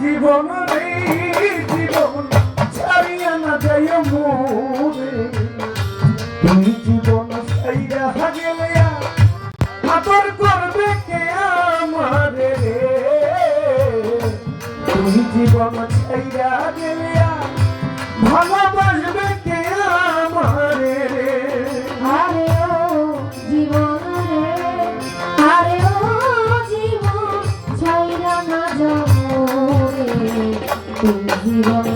জীবন রে, জীবন ছাড়িয়া না যাই মোরে তুমি জীবন ছাইরা গেলে আদর করবে কে আমারে? তুমি জীবন ছাইরা গেলে ভালো Thank you.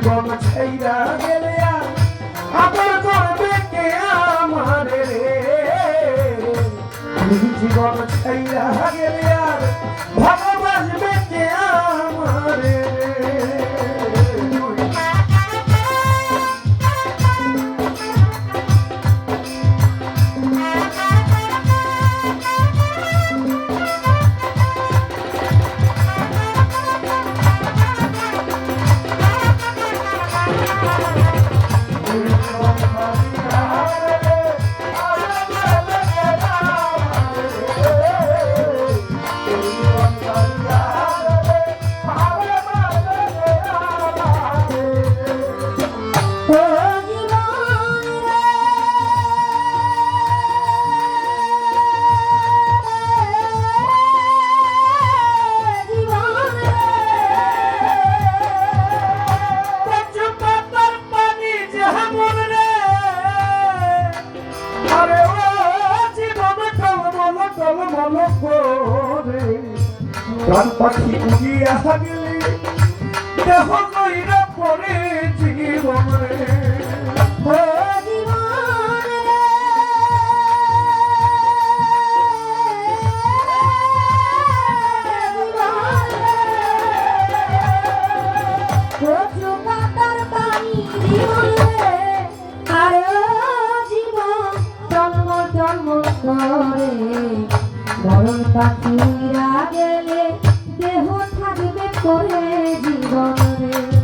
জীবন ছাইরা গেলে আদর করবে কে আমার রে? জীবন ছাইরা গেলে টলমল করে। প্রাণ পাখি উড়িয়া থাকিলি দেহ কইরা পড়ে জীবনে। বাকিরা গেলে দেহ থাকবে করে জীবন।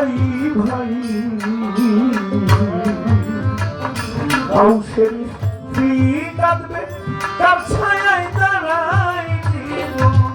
ভাই ভাই অংশের স্ত্রী কাঁদবে তার ছায় দাঁড়ায় জীবন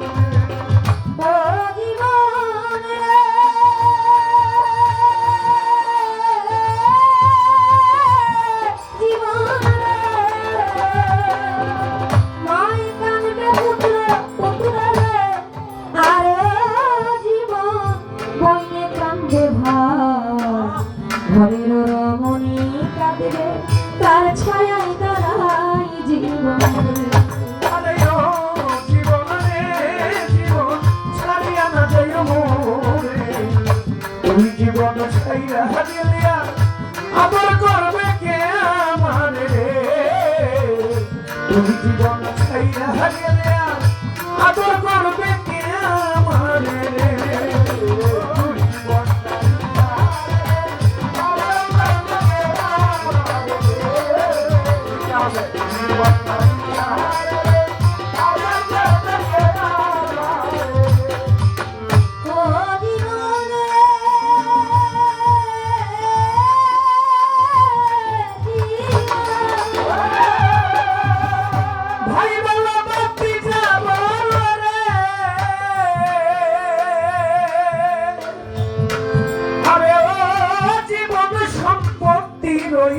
তুমি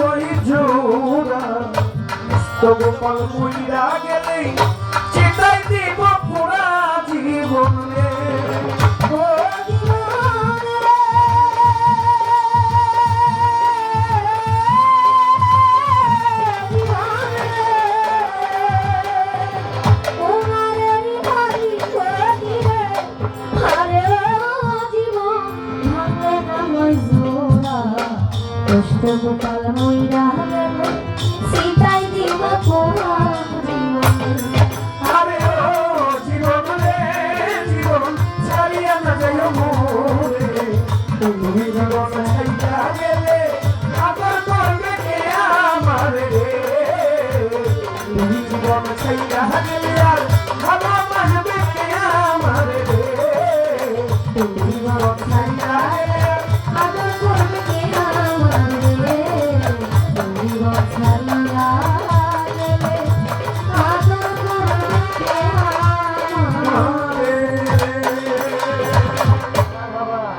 ওই জোড়া তবু পাল মুইরা গেলেই গোপাল ময়রা সীতাই দিব আরে ও জীবন রে জীবন ছাড়িয়া না যাইও মোরে তুমি জীবন ছাইতা গেলে আদর করবে কে আমার রে তুমি জীবন ছাইতা গেলে আর ভালো মানবে কে আমার রে তুমি জীবন ছাইতা গেলে